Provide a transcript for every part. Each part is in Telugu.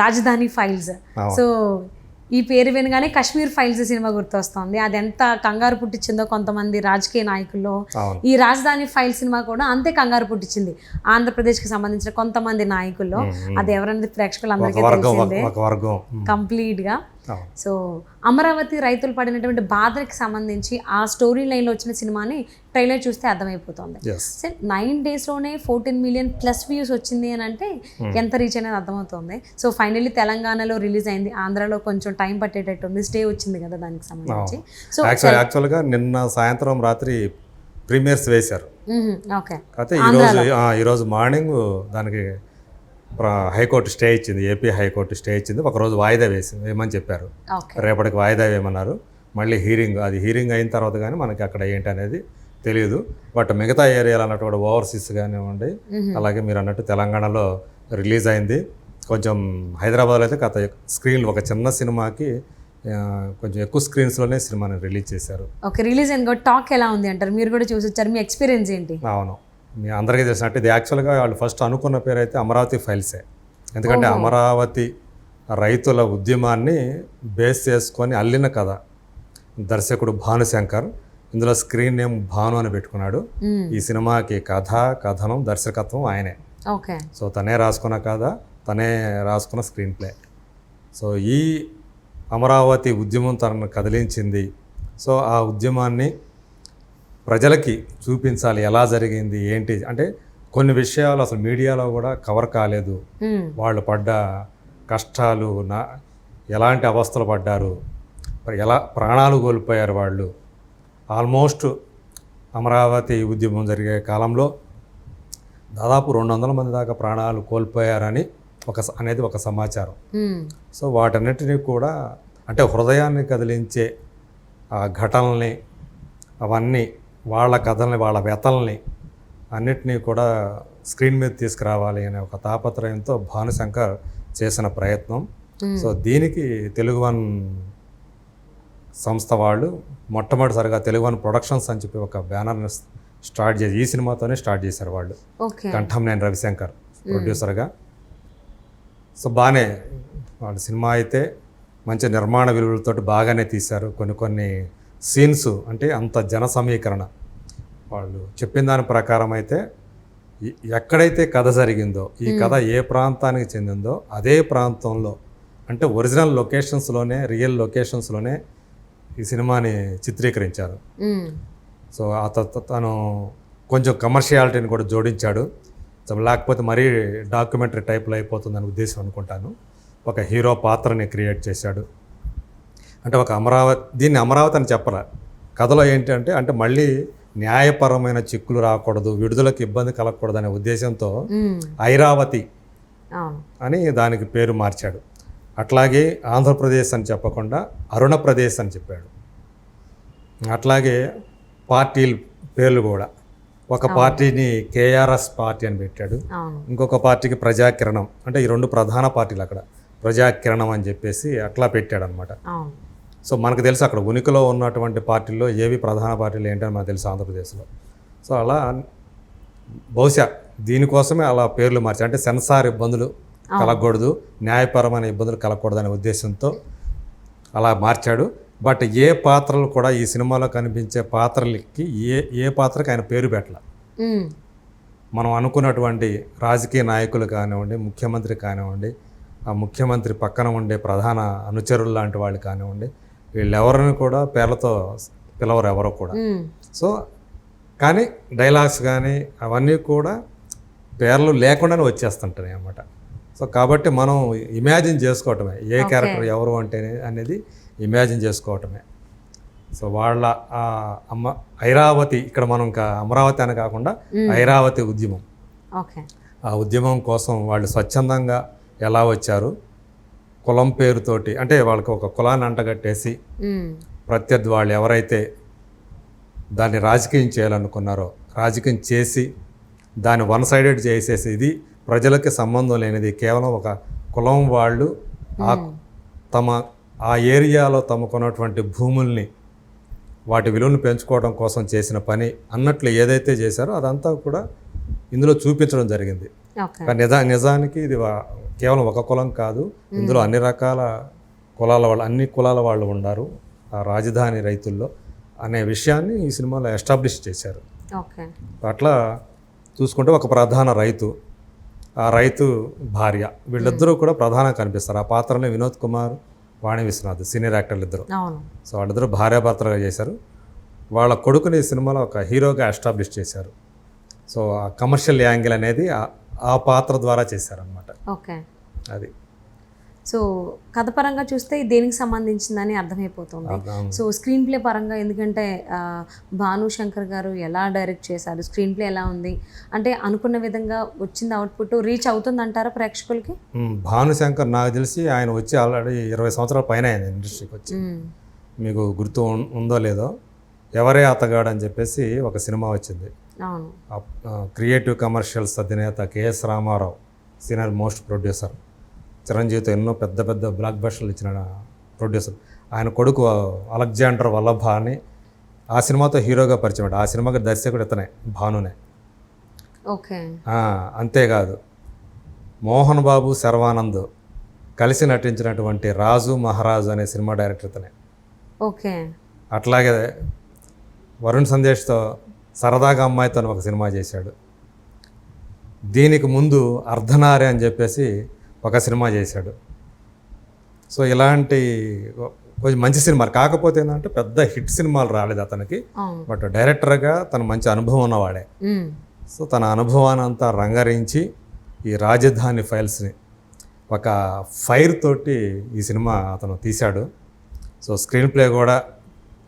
రాజధాని ఫైల్స్. సో ఈ పేరు వినగానే కాశ్మీర్ ఫైల్స్ సినిమా గుర్తొస్తుంది. అది ఎంత కంగారు పుట్టించిందో కొంతమంది రాజకీయ నాయకుల్లో. ఈ రాజధాని ఫైల్ సినిమా కూడా అంతే కంగారు పుట్టించింది. ఆంధ్రప్రదేశ్కి సంబంధించిన కొంతమంది నాయకుల్లో. అది ఎవరనేది ఒక ప్రేక్షకులందరికీ తెలిసిందే. ఒక సో అమరావతి రైతులు పడినటువంటి బాధలకు సంబంధించి ఆ స్టోరీ లైన్లో వచ్చిన సినిమాని ట్రైలర్ చూస్తే అర్థమైపోతుంది. సో నైన్ డేస్లోనే ఫోర్టీన్ మిలియన్ ప్లస్ వ్యూస్ వచ్చింది అని అంటే ఎంత రీచ్ అనేది అర్థమవుతుంది. సో ఫైనల్లీ తెలంగాణలో రిలీజ్ అయింది. ఆంధ్రాలో కొంచెం టైం పట్టేటట్టు ఉంది. స్టే వచ్చింది కదా దానికి సంబంధించి. సో యాక్చువల్ యాక్చువల్గా నిన్న సాయంత్రం రాత్రి ప్రీమియర్స్ వేశారు. ఓకే. అయితే ఈరోజు ఈరోజు మార్నింగ్ దానికి హైకోర్టు స్టే ఇచ్చింది ఏపీ హైకోర్టు స్టే ఇచ్చింది. ఒక రోజు వాయిదా వేసింది వేయమని చెప్పారు. రేపటికి వాయిదా వేయమన్నారు. మళ్ళీ హీరింగ్ అది హీరింగ్ అయిన తర్వాత కానీ మనకి అక్కడ ఏంటి అనేది తెలియదు. బట్ మిగతా ఏరియాలు అన్నట్టు కూడా ఓవర్సీస్ కానివ్వండి అలాగే మీరు అన్నట్టు తెలంగాణలో రిలీజ్ అయింది. కొంచెం హైదరాబాద్లో అయితే గత స్క్రీన్లు ఒక చిన్న సినిమాకి కొంచెం ఎక్కువ స్క్రీన్స్లోనే సినిమాని రిలీజ్ చేశారు. ఓకే రిలీజ్ అయింది. టాక్ ఎలా ఉంది అంటారు? మీరు కూడా చూసి వచ్చారు. మీ ఎక్స్పీరియన్స్ ఏంటి? అవును. మీ అందరికీ తెలిసినట్టు ఇది యాక్చువల్గా వాళ్ళు ఫస్ట్ అనుకున్న పేరు అయితే అమరావతి ఫైల్సే. ఎందుకంటే అమరావతి రైతుల ఉద్యమాన్ని బేస్ చేసుకొని అల్లిన కథ. దర్శకుడు భానుశంకర్ ఇందులో స్క్రీన్ నేమ్ భాను అని పెట్టుకున్నాడు. ఈ సినిమాకి కథ కథనం దర్శకత్వం ఆయనే. ఓకే. సో తనే రాసుకున్న కథ తనే రాసుకున్న స్క్రీన్ ప్లే. సో ఈ అమరావతి ఉద్యమం తనను కదిలించింది. సో ఆ ఉద్యమాన్ని ప్రజలకి చూపించాలి ఎలా జరిగింది ఏంటి అంటే కొన్ని విషయాలు అసలు మీడియాలో కూడా కవర్ కాలేదు. వాళ్ళు పడ్డ కష్టాలు నా ఎలాంటి అవస్థలు పడ్డారు మరి ఎలా ప్రాణాలు కోల్పోయారు వాళ్ళు ఆల్మోస్ట్ అమరావతి ఉద్యమం జరిగే కాలంలో దాదాపు రెండు వందల మంది దాకా ప్రాణాలు కోల్పోయారని ఒక అనేది ఒక సమాచారం. సో వాటన్నిటినీ కూడా అంటే హృదయాన్ని కదిలించే ఆ ఘటనల్ని అవన్నీ వాళ్ళ కథల్ని వాళ్ళ వ్యతల్ని అన్నిటినీ కూడా స్క్రీన్ మీద తీసుకురావాలి అనే ఒక తాపత్రయంతో భానుశంకర్ చేసిన ప్రయత్నం. సో దీనికి తెలుగు వన్ సంస్థ వాళ్ళు మొట్టమొదటిసారిగా తెలుగు వన్ ప్రొడక్షన్స్ అని చెప్పి ఒక బ్యానర్ని స్టార్ట్ చేసి ఈ సినిమాతోనే స్టార్ట్ చేశారు వాళ్ళు. కంఠం నేను రవిశంకర్ ప్రొడ్యూసర్గా. సో బాగానే వాళ్ళ సినిమా అయితే మంచి నిర్మాణ విలువలతో బాగానే తీశారు. కొన్ని కొన్ని సీన్స్ అంటే అంత జన సమీకరణ. వాళ్ళు చెప్పిన దాని ప్రకారం అయితే ఎక్కడైతే కథ జరిగిందో ఈ కథ ఏ ప్రాంతానికి చెందిందో అదే ప్రాంతంలో అంటే ఒరిజినల్ లొకేషన్స్లోనే రియల్ లొకేషన్స్లోనే ఈ సినిమాని చిత్రీకరించారు. సో ఆ తను కొంచెం కమర్షియాలిటీని కూడా జోడించాడు. లేకపోతే మరీ డాక్యుమెంటరీ టైప్లో అయిపోతుందని ఉద్దేశం అనుకుంటాను. ఒక హీరో పాత్రని క్రియేట్ చేశాడు. అంటే ఒక అమరావతి దీన్ని అమరావతి అని చెప్పరా. కథలో ఏంటి అంటే మళ్ళీ న్యాయపరమైన చిక్కులు రాకూడదు విడుదలకు ఇబ్బంది కలగకూడదు అనే ఉద్దేశంతో. ఐరావతి అని దానికి పేరు మార్చాడు. అట్లాగే ఆంధ్రప్రదేశ్ అని చెప్పకుండా అరుణప్రదేశ్ అని చెప్పాడు. అట్లాగే పార్టీలు పేర్లు కూడా. ఒక పార్టీని కేఆర్ఎస్ పార్టీ అని పెట్టాడు. ఇంకొక పార్టీకి ప్రజాకిరణం. అంటే ఈ రెండు ప్రధాన పార్టీలు అక్కడ. ప్రజాకిరణం అని చెప్పేసి అట్లా పెట్టాడు అనమాట సో మనకు తెలుసు అక్కడ ఉనికిలో ఉన్నటువంటి పార్టీల్లో ఏవి ప్రధాన పార్టీలు ఏంటని మనకు తెలుసు ఆంధ్రప్రదేశ్లో. సో అలా బహుశా దీనికోసమే అలా పేర్లు మార్చి అంటే సెన్సార్ ఇబ్బందులు కలగకూడదు న్యాయపరమైన ఇబ్బందులు కలగకూడదు అనే ఉద్దేశంతో అలా మార్చాడు. బట్ ఏ పాత్రలు కూడా ఈ సినిమాలో కనిపించే పాత్రలకి ఏ ఏ పాత్రకి ఆయన పేరు పెట్టాల. మనం అనుకున్నటువంటి రాజకీయ నాయకులు కానివ్వండి ముఖ్యమంత్రి కానివ్వండి ఆ ముఖ్యమంత్రి పక్కన ఉండే ప్రధాన అనుచరులు లాంటి వాళ్ళు కానివ్వండి వీళ్ళెవరిని కూడా పేర్లతో పిలవరు ఎవరో కూడా. సో కానీ డైలాగ్స్ కానీ అవన్నీ కూడా పేర్లు లేకుండానే వచ్చేస్తుంటాయి అన్నమాట. సో కాబట్టి మనం ఇమాజిన్ చేసుకోవటమే. ఏ క్యారెక్టర్ ఎవరు అంటే అనేది ఇమాజిన్ చేసుకోవటమే. సో వాళ్ళ అమ్మ ఐరావతి ఇక్కడ మనం ఇంకా అమరావతి అని కాకుండా ఐరావతి ఉద్యమం. ఆ ఉద్యమం కోసం వాళ్ళు స్వచ్ఛందంగా ఎలా వచ్చారు? కులం పేరుతోటి అంటే వాళ్ళకి ఒక కులాన్ని అంటగట్టేసి. ప్రత్యర్థి వాళ్ళు ఎవరైతే దాన్ని రాజకీయం చేయాలనుకున్నారో రాజకీయం చేసి దాన్ని వన్ సైడెడ్ చేసేసి ఇది ప్రజలకి సంబంధం లేనిది. కేవలం ఒక కులం వాళ్ళు ఆ తమ ఆ ఏరియాలో తమకున్నటువంటి భూముల్ని వాటి విలువను పెంచుకోవడం కోసం చేసిన పని అన్నట్లు ఏదైతే చేశారో అదంతా కూడా ఇందులో చూపించడం జరిగింది. నిజా నిజానికి ఇది కేవలం ఒక కులం కాదు. ఇందులో అన్ని రకాల కులాల వాళ్ళు అన్ని కులాల వాళ్ళు ఉన్నారు ఆ రాజధాని రైతుల్లో అనే విషయాన్ని ఈ సినిమాలో ఎస్టాబ్లిష్ చేశారు. అట్లా చూసుకుంటే ఒక ప్రధాన రైతు ఆ రైతు భార్య వీళ్ళిద్దరూ కూడా ప్రధానంగా కనిపిస్తారు. ఆ పాత్రలో వినోద్ కుమార్ వాణి విశ్వనాథ్ సీనియర్ యాక్టర్లు ఇద్దరు. సో వాళ్ళిద్దరూ భార్యాభర్తలుగా చేశారు. వాళ్ళ కొడుకుని ఈ సినిమాలో ఒక హీరోగా ఎస్టాబ్లిష్ చేశారు. సో ఆ కమర్షియల్ యాంగిల్ అనేది ఆ- పాత్ర ద్వారా చేశారనమాట ఓకే. అది. సో కథ పరంగా చూస్తే దేనికి సంబంధించిందని అర్థమైపోతుంది. అర్థం- సో స్క్రీన్ ప్లే పరంగా ఎందుకంటే భాను శంకర్ గారు ఎలా డైరెక్ట్ చేశారు స్క్రీన్ ప్లే ఎలా ఉంది? అంటే అనుకున్న విధంగా వచ్చింది అవుట్పుట్ రీచ్ అవుతుంది అంటారా ప్రేక్షకులకి మ్, భానుశంకర్ నాకు తెలిసి ఆయన వచ్చి ఆల్రెడీ ఇరవై సంవత్సరాల పైన అయింది ఇండస్ట్రీకి వచ్చి. మీకు గుర్తు ఉందో లేదో ఎవరే అతగాడు అని చెప్పేసి ఒక సినిమా వచ్చింది. క్రియేటివ్ కమర్షియల్స్ అధినేత K S Ramarao senior most producer. చిరంజీవితో ఎన్నో పెద్ద పెద్ద బ్లాక్ బస్టర్లు ఇచ్చిన ప్రొడ్యూసర్. ఆయన కొడుకు అలెగ్జాండర్ వల్లభ అని ఆ సినిమాతో హీరోగా పరిచయం ఆ సినిమాకి దర్శకుడు ఇతనే భానునే. ఓకే. అంతేకాదు మోహన్ బాబు శర్వానంద్ కలిసి నటించినటువంటి రాజు మహారాజు అనే సినిమా డైరెక్టర్ ఇతనే. ఓకే. అట్లాగే వరుణ్ సందేశ్తో సరదాగా అమ్మాయితో ఒక సినిమా చేశాడు. దీనికి ముందు అర్ధనారి అని చెప్పేసి ఒక సినిమా చేశాడు. సో ఇలాంటి కొంచెం మంచి సినిమాలు కాకపోతే ఏంటంటే పెద్ద హిట్ సినిమాలు రాలేదు అతనికి. బట్ డైరెక్టర్గా తను మంచి అనుభవం ఉన్నవాడే. సో తన అనుభవాన్ని అంతా రంగరించి ఈ రాజధాని ఫైల్స్ని ఒక ఫైర్ తోటి ఈ సినిమా అతను తీశాడు. సో స్క్రీన్ ప్లే కూడా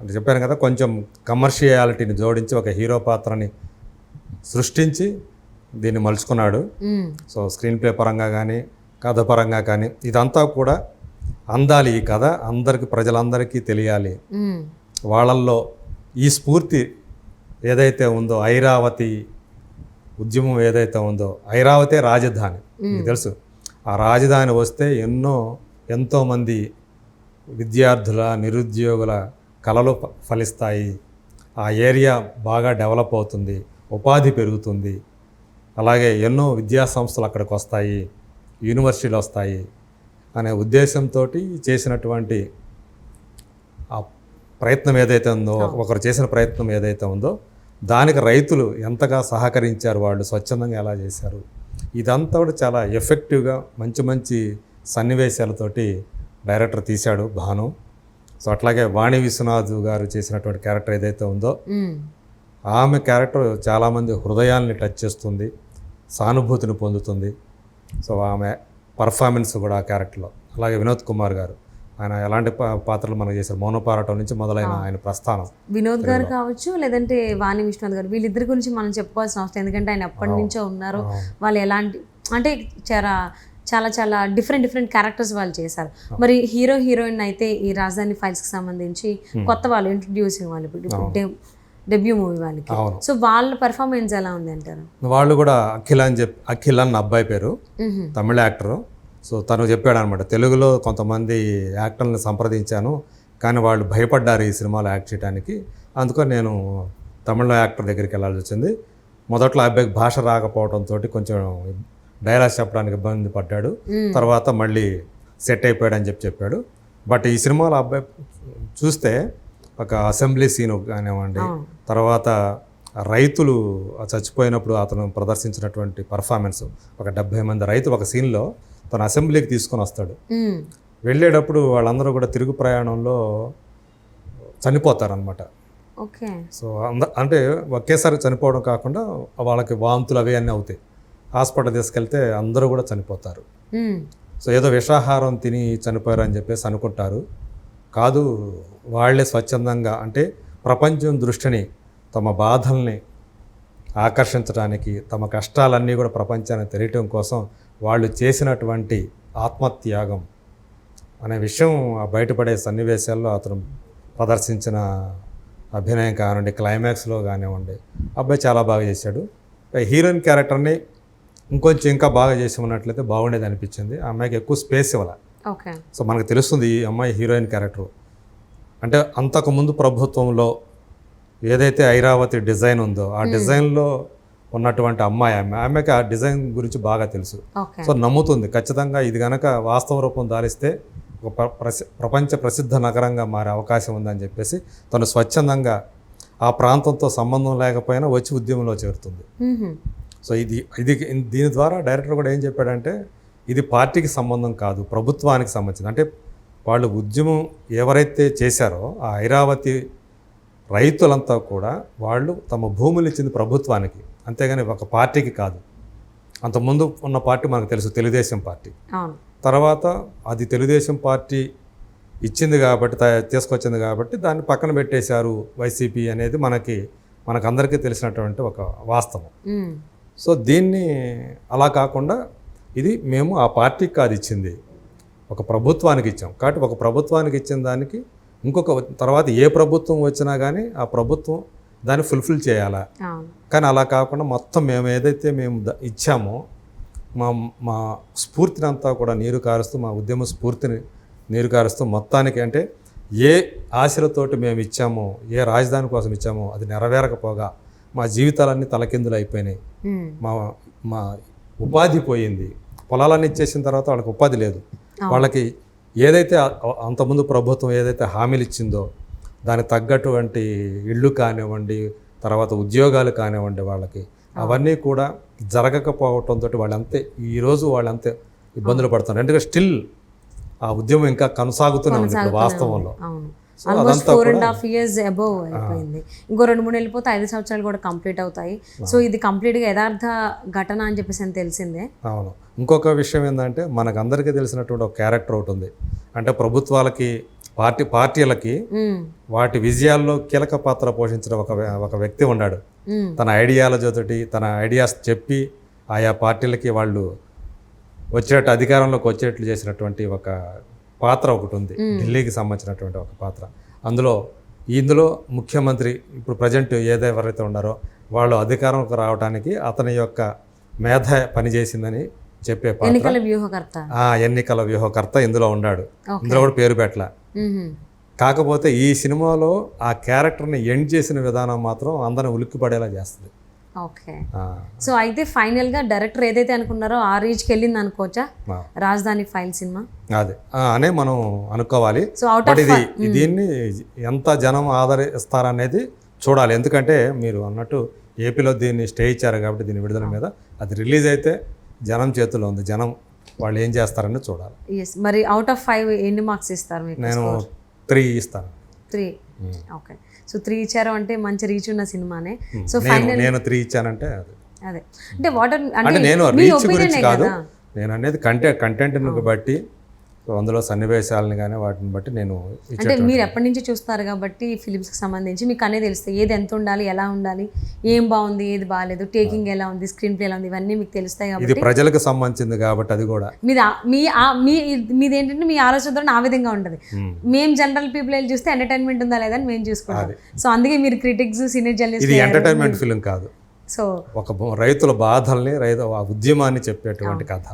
అంటే చెప్పాను కదా కొంచెం కమర్షియాలిటీని జోడించి ఒక హీరో పాత్రని సృష్టించి దీన్ని మలుచుకున్నాడు. సో స్క్రీన్ ప్లే పరంగా కానీ కథ పరంగా కానీ ఇదంతా కూడా అందాలి ఈ కథ అందరికి ప్రజలందరికీ తెలియాలి. వాళ్ళల్లో ఈ స్ఫూర్తి ఏదైతే ఉందో ఐరావతి ఉద్యమం ఏదైతే ఉందో ఐరావతే రాజధాని. మీకు తెలుసు. ఆ రాజధాని వస్తే ఎన్నో ఎంతోమంది విద్యార్థుల నిరుద్యోగుల కళలు ఫలిస్తాయి. ఆ ఏరియా బాగా డెవలప్ అవుతుంది ఉపాధి పెరుగుతుంది. అలాగే ఎన్నో విద్యా సంస్థలు అక్కడికి వస్తాయి యూనివర్సిటీలు వస్తాయి అనే ఉద్దేశంతో చేసినటువంటి ఆ ప్రయత్నం ఏదైతే ఉందో ఒకరు చేసిన ప్రయత్నం ఏదైతే ఉందో దానికి రైతులు ఎంతగా సహకరించారు వాళ్ళు స్వచ్ఛందంగా ఎలా చేశారు. ఇదంతా కూడా చాలా ఎఫెక్టివ్గా మంచి మంచి సన్నివేశాలతోటి డైరెక్టర్ తీశాడు భాను. సో అట్లాగే వాణి విశ్వనాథ్ గారు చేసినటువంటి క్యారెక్టర్ ఏదైతే ఉందో. ఆమె క్యారెక్టర్ చాలామంది హృదయాల్ని టచ్ చేస్తుంది సానుభూతిని పొందుతుంది. సో ఆమె పర్ఫార్మెన్స్ కూడా ఆ క్యారెక్టర్లో. అలాగే వినోద్ కుమార్ గారు ఆయన ఎలాంటి పాత్రలు మనకు చేశారు? మౌనపారాటం నుంచి మొదలైన ఆయన ప్రస్థానం. వినోద్ గారు కావచ్చు లేదంటే వాణి విశ్వనాథ్ గారు వీళ్ళిద్దరి గురించి మనం చెప్పుకోవాల్సిన అవసరం ఎందుకంటే ఆయన ఎప్పటి నుంచో ఉన్నారు వాళ్ళు ఎలాంటి అంటే చాలా చాలా చాలా డిఫరెంట్ డిఫరెంట్ క్యారెక్టర్స్ వాళ్ళు చేశారు. మరి హీరో హీరోయిన్ అయితే ఈ రాజధాని ఫైల్స్కి సంబంధించి కొత్త వాళ్ళు ఇంట్రడ్యూసింగ్ వాళ్ళు ఇప్పుడు డెబ్యూ మూవీ వాళ్ళకి. సో వాళ్ళ పర్ఫార్మెన్స్ ఎలా ఉంది అంటారు? వాళ్ళు కూడా అఖిల్ అని చెప్పి అఖిల్ అన్న అబ్బాయి పేరు. తమిళ యాక్టరు. సో తను చెప్పాడు అనమాట తెలుగులో కొంతమంది యాక్టర్లను సంప్రదించాను కానీ వాళ్ళు భయపడ్డారు ఈ సినిమాలో యాక్ట్ చేయడానికి అందుకని నేను తమిళ యాక్టర్ దగ్గరికి వెళ్ళాల్సి వచ్చింది. మొదట్లో అబ్బాయికి భాష రాకపోవడంతో కొంచెం డైలాగ్స్ చెప్పడానికి ఇబ్బంది పడ్డాడు. తర్వాత మళ్ళీ సెట్ అయిపోయాడు అని చెప్పి చెప్పాడు బట్ ఈ సినిమాలో అబ్బాయి చూస్తే ఒక అసెంబ్లీ సీన్ కానివ్వండి. తర్వాత రైతులు చచ్చిపోయినప్పుడు అతను ప్రదర్శించినటువంటి పర్ఫార్మెన్స్ ఒక డెబ్బై మంది రైతులు ఒక సీన్లో తన అసెంబ్లీకి తీసుకొని వస్తాడు. వెళ్ళేటప్పుడు వాళ్ళందరూ కూడా తిరుగు ప్రయాణంలో చనిపోతారనమాట ఓకే సో అంద అంటే ఒకేసారి చనిపోవడం కాకుండా వాళ్ళకి వాంతులు అవి అన్నీ అవుతాయి హాస్పిటల్ తీసుకెళ్తే అందరూ కూడా చనిపోతారు. సో ఏదో విషాహారం తిని చనిపోయారు అని చెప్పేసి అనుకుంటారు. కాదు వాళ్ళే స్వచ్ఛందంగా అంటే ప్రపంచం దృష్టిని తమ బాధల్ని ఆకర్షించడానికి తమ కష్టాలన్నీ కూడా ప్రపంచానికి తెలియటం కోసం వాళ్ళు చేసినటువంటి ఆత్మత్యాగం అనే విషయం బయటపడే సన్నివేశాల్లో అతను ప్రదర్శించిన అభినయం కానివ్వండి క్లైమాక్స్లో కానివ్వండి అబ్బాయి చాలా బాగా చేశాడు. హీరోయిన్ క్యారెక్టర్ని ఇంకొంచెం ఇంకా బాగా చేసి ఉన్నట్లయితే బాగుండేది అనిపించింది. ఆ అమ్మాయికి ఎక్కువ స్పేస్ ఇవ్వాలి. ఓకే. సో మనకు తెలుస్తుంది ఈ అమ్మాయి హీరోయిన్ క్యారెక్టర్. అంటే అంతకుముందు ప్రభుత్వంలో ఏదైతే ఐరావతి డిజైన్ ఉందో ఆ డిజైన్లో ఉన్నటువంటి అమ్మాయి ఆమె ఆమెకి ఆ డిజైన్ గురించి బాగా తెలుసు. సో నమ్ముతుంది. ఖచ్చితంగా ఇది గనక వాస్తవ రూపం దాలిస్తే ఒక ప్రపంచ ప్రసిద్ధ నగరంగా మారే అవకాశం ఉందని చెప్పేసి తను స్వచ్ఛందంగా ఆ ప్రాంతంతో సంబంధం లేకపోయినా వచ్చి ఉద్యమంలో చేరుతుంది. సో ఇది ఇది దీని ద్వారా డైరెక్టర్ కూడా ఏం చెప్పాడంటే ఇది పార్టీకి సంబంధం కాదు ప్రభుత్వానికి సంబంధించింది. అంటే వాళ్ళు ఉద్యమం ఎవరైతే చేశారో ఆ ఐరావతి రైతులంతా కూడా వాళ్ళు తమ భూములు ఇచ్చింది ప్రభుత్వానికి. అంతేగాని ఒక పార్టీకి కాదు. అంతకుముందు ఉన్న పార్టీ మనకు తెలుసు తెలుగుదేశం పార్టీ. తర్వాత అది తెలుగుదేశం పార్టీ ఇచ్చింది కాబట్టి తీసుకొచ్చింది కాబట్టి దాన్ని పక్కన పెట్టేశారు వైసీపీ అనేది మనకి మనకందరికీ తెలిసినటువంటి ఒక వాస్తవం. సో దీన్ని అలా కాకుండా ఇది మేము ఆ పార్టీకి కాదు ఇచ్చింది. ఒక ప్రభుత్వానికి ఇచ్చాం. కాబట్టి ఒక ప్రభుత్వానికి ఇచ్చిన దానికి ఇంకొక తర్వాత ఏ ప్రభుత్వం వచ్చినా కానీ ఆ ప్రభుత్వం దాన్ని ఫుల్ఫిల్ చేయాలా. కానీ అలా కాకుండా మొత్తం మేము ఏదైతే మేము ఇచ్చామో మా మా స్ఫూర్తిని అంతా కూడా నీరు కారుస్తూ మా ఉద్యమ స్ఫూర్తిని నీరు కారుస్తూ మొత్తానికి అంటే ఏ ఆశలతోటి మేము ఇచ్చామో ఏ రాజధాని కోసం ఇచ్చామో అది నెరవేరకపోగా మా జీవితాలన్నీ తలకిందులు అయిపోయినాయి. మా మా ఉపాధి పోయింది. పొలాలన్నీ ఇచ్చేసిన తర్వాత వాళ్ళకి ఉపాధి లేదు. వాళ్ళకి ఏదైతే అంతకుముందు ప్రభుత్వం ఏదైతే హామీలు ఇచ్చిందో దానికి తగ్గటువంటి ఇళ్ళు కానివ్వండి తర్వాత ఉద్యోగాలు కానివ్వండి వాళ్ళకి అవన్నీ కూడా జరగకపోవటంతో వాళ్ళంతే ఈరోజు వాళ్ళంతే ఇబ్బందులు పడుతున్నారు. ఎందుకంటే స్టిల్ ఆ ఉద్యమం ఇంకా కొనసాగుతూనే ఉంది వాస్తవంలో. Almost four and half years above అయిపోయింది. ఇంకో రెండు మూడు వెళ్ళిపోతే ఐదు సంవత్సరాలు కూడా కంప్లీట్ అవుతాయి. సో ఇది కంప్లీట్గా యథార్థ ఘటన అని చెప్పేసి అని తెలిసిందే. అవును. ఇంకొక విషయం ఏంటంటే మనకు అందరికీ తెలిసినటువంటి ఒక క్యారెక్టర్ ఒకటి ఉంది. అంటే ప్రభుత్వాలకి పార్టీ పార్టీలకి మ్మ్. వాటి విజయాల్లో కీలక పాత్ర పోషించిన ఒక ఒక వ్యక్తి ఉన్నాడు. మ్మ్. తన ఐడియాలజీతోటి తన ఐడియాస్ చెప్పి ఆయా పార్టీలకి వాళ్ళు వచ్చేటట్టు అధికారంలోకి వచ్చేట్లు చేసినటువంటి ఒక పాత్ర ఒకటి ఉంది. ఢిల్లీకి సంబంధించినటువంటి ఒక పాత్ర. అందులో ఇందులో ముఖ్యమంత్రి ఇప్పుడు ప్రజెంట్ ఏదెవరైతే ఉన్నారో వాళ్ళు అధికారంలోకి రావడానికి అతని యొక్క మేధ పనిచేసిందని చెప్పే ఎన్నికల వ్యూహకర్త. ఆ ఎన్నికల వ్యూహకర్త ఇందులో ఉన్నాడు. ఇందులో కూడా పేరు పెట్టల. కాకపోతే ఈ సినిమాలో ఆ క్యారెక్టర్ని ఎండ్ చేసిన విధానం మాత్రం అందరిని ఉలిక్కిపడేలా చేస్తుంది. ఓకే. సో అయితే ఫైనల్గా డైరెక్టర్ ఏదైతే అనుకున్నారో ఆ రీచ్కి వెళ్ళింది అనుకోవచ్చా? రాజధాని ఫైల్ సినిమా? అదే. అనే మనం అనుకోవాలి. సో అవుట్ బట్ ఇది దీన్ని ఎంత జనం ఆదరిస్తారనేది చూడాలి. ఎందుకంటే మీరు అన్నట్టు ఏపీలో దీన్ని స్టే ఇచ్చారు కాబట్టి దీని విడుదల మీద అది రిలీజ్ అయితే జనం చేతిలో ఉంది. జనం వాళ్ళు ఏం చేస్తారని చూడాలి. మరి అవుట్ ఆఫ్ ఫైవ్ ఎన్ని మార్క్స్ ఇస్తారు నేను త్రీ ఇస్తాను. త్రీ ఓకే సో త్రీ ఇచ్చారు అంటే మంచి రీచ్ ఉన్న సినిమానే. సో నేను నేను త్రీ ఇచ్చానంటే అది. అంటే వాటర్ అంటే నేను రీచ్ గురించి కాదు. కదా? నేను అనేది కంటెంట్ కంటెంట్ని బట్టి సో అందులో సన్నివేశాలని కానీ వాటిని బట్టి నేను అంటే మీరు ఎప్పటి నుంచి చూస్తారు కాబట్టి ఫిలిమ్స్కి సంబంధించి మీకు అనేది తెలుస్తాయి. ఏది ఎంత ఉండాలి ఎలా ఉండాలి ఏం బాగుంది ఏది బాగాలేదు టేకింగ్ ఎలా ఉంది స్క్రీన్ ప్లే ఎలా ఉంది ఇవన్నీ మీకు తెలుస్తాయి ఇది కాబట్టి ప్రజలకు సంబంధించింది కాబట్టి అది కూడా. మీది మీ మీది ఏంటంటే మీ ఆలోచన ఆ విధంగా ఉంటుంది. మ్మ్. జనరల్ పీపుల్ వెళ్ళి చూస్తే ఎంటర్టైన్మెంట్ ఉందా లేదా అని మేము చూసుకుంటాం. సో అందుకే మీరు క్రిటిక్స్ సీనియర్ ఇది జర్నలిస్ట్ ఎంటర్టైన్మెంట్ ఫిలిం కాదు. సో ఒక రైతుల బాధల్ని రైతు ఆ ఉద్యమాన్ని చెప్పేటువంటి కథ.